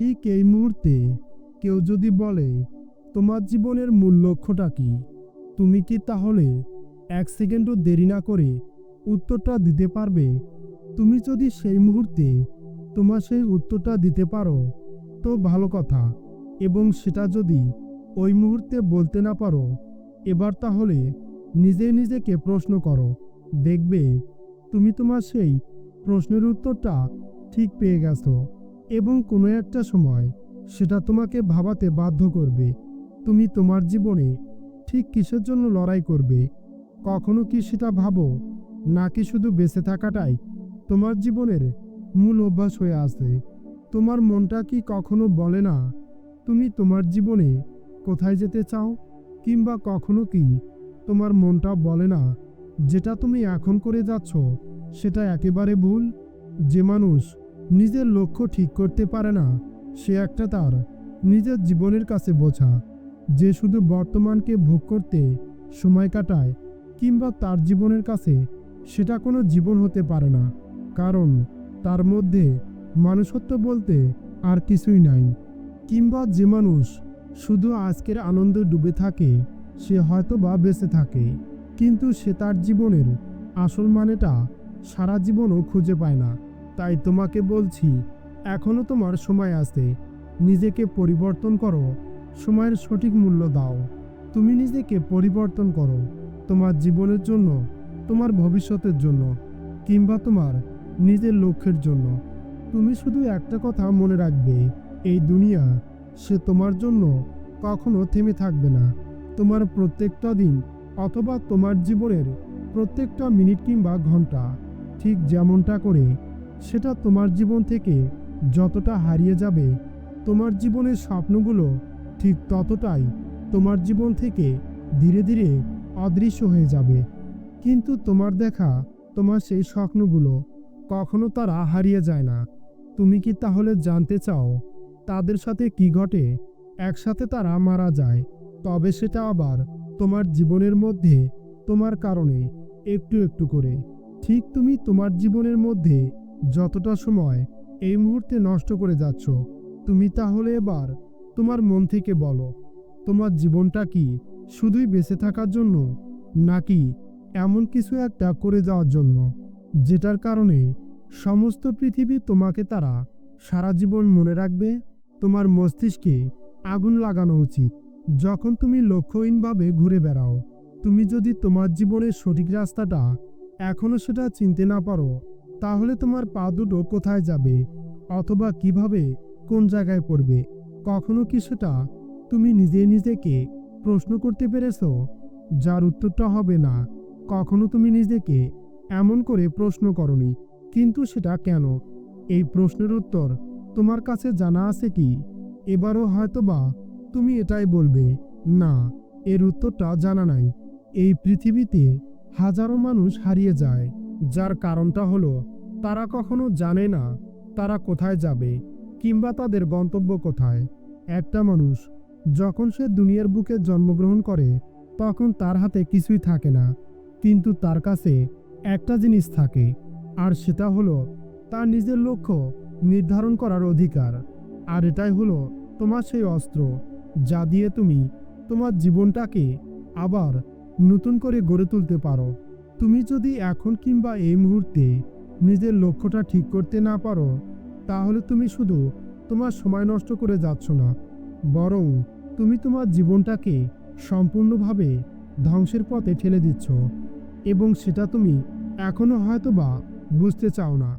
ঠিক এই মুহূর্তে কেউ যদি বলে, তোমার জীবনের মূল লক্ষ্যটা কি? তুমি কি তাহলে এক সেকেন্ডও দেরি না করে উত্তরটা দিতে পারবে? তুমি যদি সেই মুহূর্তে তোমার সেই উত্তরটা দিতে পারো, তো ভালো কথা। এবং সেটা যদি ওই মুহূর্তে বলতে না পারো, এবার তাহলে নিজে নিজেকে প্রশ্ন করো। দেখবে তুমি তোমার সেই প্রশ্নের উত্তরটা ঠিক পেয়ে গেছো। এবং কোনো একটা সময় সেটা তোমাকে ভাবাতে বাধ্য করবে। তুমি তোমার জীবনে ঠিক কিসের জন্য লড়াই করবে? কখনো কি সেটা ভাবো? নাকি শুধু বেঁচে থাকাটাই তোমার জীবনের মূল অভ্যাস হয়ে আছে? তোমার মনটা কি কখনো বলে না, তুমি তোমার জীবনে কোথায় যেতে চাও? কিংবা কখনো কি তোমার মনটা বলে না, যেটা তুমি এখন করে যাচ্ছ, সেটা একেবারে ভুল? যে মানুষ নিজের লক্ষ্য ঠিক করতে পারে না, সে একটা তার। নিজের জীবনের কাছে বোঝা, যে শুধু বর্তমানকে ভোগ করতে সময় কাটায় কিংবা তার জীবনের কাছে, সেটা কোনো জীবন হতে পারে না। কারণ তার মধ্যে মানুষত্ব বলতে আর কিছুই নাই। কিংবা যে মানুষ শুধু আজকের আনন্দে ডুবে থাকে, সে হয়তো বা বেঁচে থাকে। কিন্তু সে তার জীবনের আসল মানেটা সারা জীবনও খুঁজে পায় না। তাই তোমাকে বলছি এখনও তোমার সময় আছে। নিজেকে পরিবর্তন করো। সময়ের সঠিক মূল্য দাও। তুমি নিজেকে পরিবর্তন করো। তোমার জীবনের জন্য, তোমার ভবিষ্যতের জন্য, কিংবা তোমার নিজের লক্ষ্যের জন্য। তুমি শুধু একটা কথা মনে রাখবে, এই দুনিয়া, সে তোমার জন্য কখনো থেমে থাকবে না। তোমার প্রত্যেকটা দিন, অথবা তোমার জীবনের প্রত্যেকটা মিনিট কিংবা ঘণ্টা, ঠিক যেমনটা করে সেটা তোমার জীবন থেকে যতটা হারিয়ে যাবে, তোমার জীবনের স্বপ্নগুলো ঠিক ততটাই তোমার জীবন থেকে ধীরে ধীরে অদৃশ্য হয়ে যাবে। কিন্তু তোমার দেখা, তোমার সেই স্বপ্নগুলো কখনো তারা হারিয়ে যায় না। তুমি কি তাহলে জানতে চাও, তাদের সাথে কি ঘটে? একসাথে তারা মারা যায়, তবে সেটা আবার তোমার জীবনের মধ্যে তোমার কারণে একটু একটু করে। ঠিক তুমি তোমার জীবনের মধ্যে যতটা সময় এই মুহূর্তে নষ্ট করে যাচ্ছ, তুমি তাহলে এবার তোমার মন থেকে বলো, তোমার জীবনটা কি শুধুই বেঁচে থাকার জন্য, নাকি এমন কিছু একটা করে যাওয়ার জন্য, যেটার কারণে সমস্ত পৃথিবী তোমাকে তারা সারা জীবন মনে রাখবে? তোমার মস্তিষ্কে আগুন লাগানো উচিত। যখন তুমি লক্ষ্যহীনভাবে ঘুরে বেড়াও, তুমি যদি তোমার জীবনের সঠিক রাস্তাটা এখনও সেটা চিনতে না পারো তাহলে তোমার পা দুটো কোথায় যাবে? অথবা কীভাবে? কোন জায়গায় পড়বে? কখনো কি সেটা তুমি নিজে নিজেকে প্রশ্ন করতে পেরেছ? যার উত্তরটা হবে না। কখনো তুমি নিজেকে এমন করে প্রশ্ন করনি। কিন্তু সেটা কেন? এই প্রশ্নের উত্তর তোমার কাছে জানা আছে কি? এবারও হয়তোবা তুমি এটাই বলবে, না, এর উত্তরটা জানা নাই। এই পৃথিবীতে হাজারো মানুষ হারিয়ে যায়। যার কারণটা হলো, তারা কখনো জানে না তারা কোথায় যাবে কিংবা তাদের গন্তব্য কোথায়। একটা মানুষ যখন সে দুনিয়ার বুকে জন্মগ্রহণ করে, তখন তার হাতে কিছুই থাকে না, কিন্তু তার কাছে একটা জিনিস থাকে, আর সেটা হলো তার নিজের লক্ষ্য নির্ধারণ করার অধিকার। আর এটাই হলো তোমার সেই অস্ত্র, যা দিয়ে তুমি তোমার জীবনটাকে আবার নতুন করে গড়ে তুলতে পারো। তুমি যদি এখন কিংবা এই মুহূর্তে নিজের লক্ষ্যটা ঠিক করতে না পারো, তাহলে তুমি শুধু তোমার সময় নষ্ট করে যাচ্ছ না, বরং তুমি তোমার জীবনটাকে সম্পূর্ণভাবে ধ্বংসের পথে ঠেলে দিচ্ছ, এবং সেটা তুমি এখনও হয়তো বা বুঝতে চাও না।